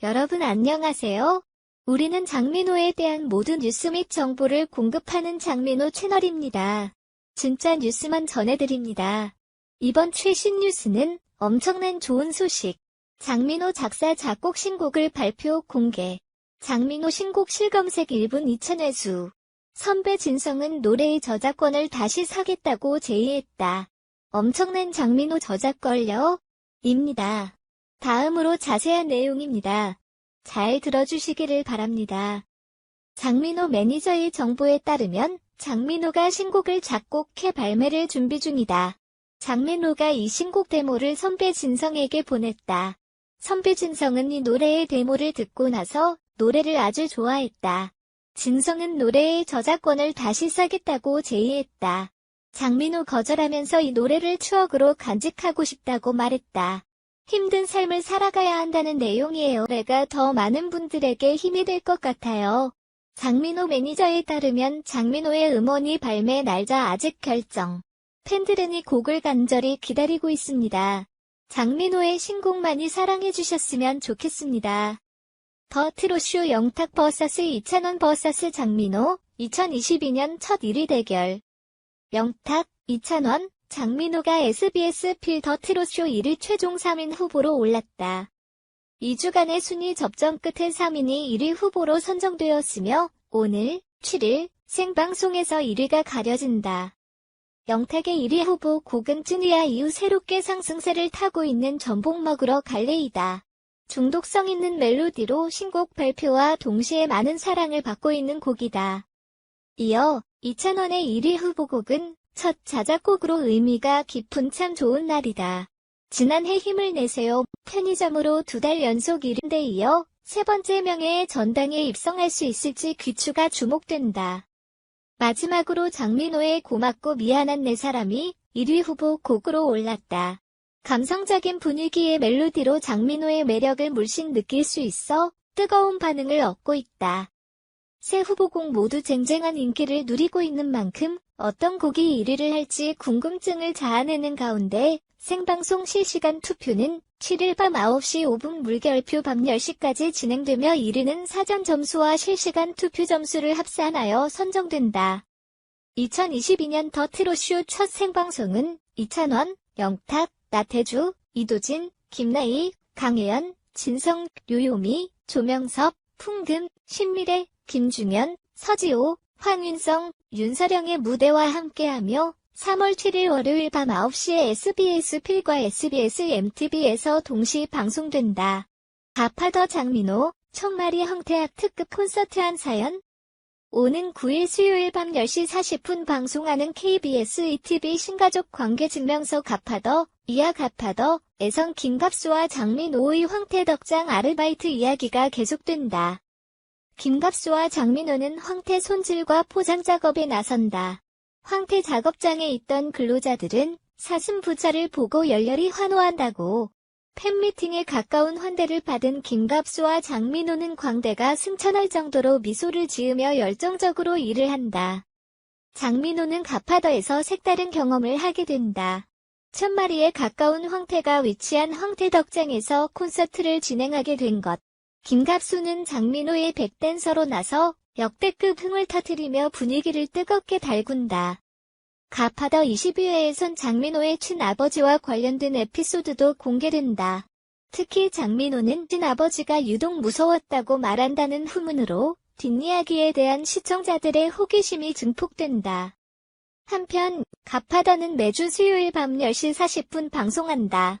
여러분 안녕하세요. 우리는 장민호에 대한 모든 뉴스 및 정보를 공급하는 장민호 채널입니다. 진짜 뉴스만 전해드립니다. 이번 최신 뉴스는 엄청난 좋은 소식. 장민호 작사 작곡 신곡을 발표 공개. 장민호 신곡 실검색 1분 2,000회수. 선배 진성은 노래의 저작권을 다시 사겠다고 제의했다. 엄청난 장민호 저작권료? 입니다. 다음으로 자세한 내용입니다. 잘 들어주시기를 바랍니다. 장민호 매니저의 정보에 따르면 장민호가 신곡을 작곡해 발매를 준비 중이다. 장민호가 이 신곡 데모를 선배 진성에게 보냈다. 선배 진성은 이 노래의 데모를 듣고 나서 노래를 아주 좋아했다. 진성은 노래의 저작권을 다시 사겠다고 제의했다. 장민호 거절하면서 이 노래를 추억으로 간직하고 싶다고 말했다. 힘든 삶을 살아가야 한다는 내용이에요. 내가 더 많은 분들에게 힘이 될 것 같아요. 장민호 매니저에 따르면 장민호의 음원이 발매 날짜 아직 결정. 팬들은 이 곡을 간절히 기다리고 있습니다. 장민호의 신곡 많이 사랑해주셨으면 좋겠습니다. 더 트로쇼 영탁 버사스 2,000원 버사스 장민호 2022년 첫 1위 대결 영탁 2,000원 장민호가 SBS 필더 트로쇼 1위 최종 3인 후보로 올랐다. 2주간의 순위 접전 끝에 3인이 1위 후보로 선정되었으며 오늘 7일 생방송에서 1위가 가려진다. 영탁의 1위 후보 찐이야 이후 새롭게 상승세를 타고 있는 전복 먹으러 갈래이다. 중독성 있는 멜로디로 신곡 발표와 동시에 많은 사랑을 받고 있는 곡이다. 이어 2,000원의 1위 후보곡은 첫 자작곡으로 의미가 깊은 참 좋은 날이다. 지난해 힘을 내세요 편의점으로 두 달 연속 1위인데 이어 세 번째 명예의 전당에 입성할 수 있을지 귀추가 주목된다. 마지막으로 장민호의 고맙고 미안한 내 사람이 1위 후보 곡으로 올랐다. 감성적인 분위기의 멜로디로 장민호의 매력을 물씬 느낄 수 있어 뜨거운 반응을 얻고 있다. 세 후보곡 모두 쟁쟁한 인기를 누리고 있는 만큼 어떤 곡이 1위를 할지 궁금증을 자아내는 가운데 생방송 실시간 투표는 7일 밤 9시 5분 물결표 밤 10시까지 진행되며 1위는 사전 점수와 실시간 투표 점수를 합산하여 선정된다. 2022년 더 트로쇼 첫 생방송은 이찬원, 영탁, 나태주, 이도진, 김나희, 강혜연, 진성, 류요미, 조명섭, 풍금, 신미래, 김중현, 서지호, 황윤성, 윤서령의 무대와 함께하며 3월 7일 월요일 밤 9시에 SBS 필과 SBS MTV에서 동시 방송된다. 가파더 장민호, 청마리 황태학 특급 콘서트 한 사연 오는 9일 수요일 밤 10시 40분 방송하는 KBS ETV 신가족 관계증명서 가파더, 이하 가파더, 애성 김갑수와 장민호의 황태덕장 아르바이트 이야기가 계속된다. 김갑수와 장민호는 황태 손질과 포장 작업에 나선다. 황태 작업장에 있던 근로자들은 사슴 부차를 보고 열렬히 환호한다고. 팬미팅에 가까운 환대를 받은 김갑수와 장민호는 광대가 승천할 정도로 미소를 지으며 열정적으로 일을 한다. 장민호는 가파더에서 색다른 경험을 하게 된다. 천마리에 가까운 황태가 위치한 황태덕장에서 콘서트를 진행하게 된 것. 김갑수는 장민호의 백댄서로 나서 역대급 흥을 터뜨리며 분위기를 뜨겁게 달군다. 가파더 22회에선 장민호의 친아버지와 관련된 에피소드도 공개된다. 특히 장민호는 친아버지가 유독 무서웠다고 말한다는 후문으로 뒷이야기에 대한 시청자들의 호기심이 증폭된다. 한편 가파더는 매주 수요일 밤 10시 40분 방송한다.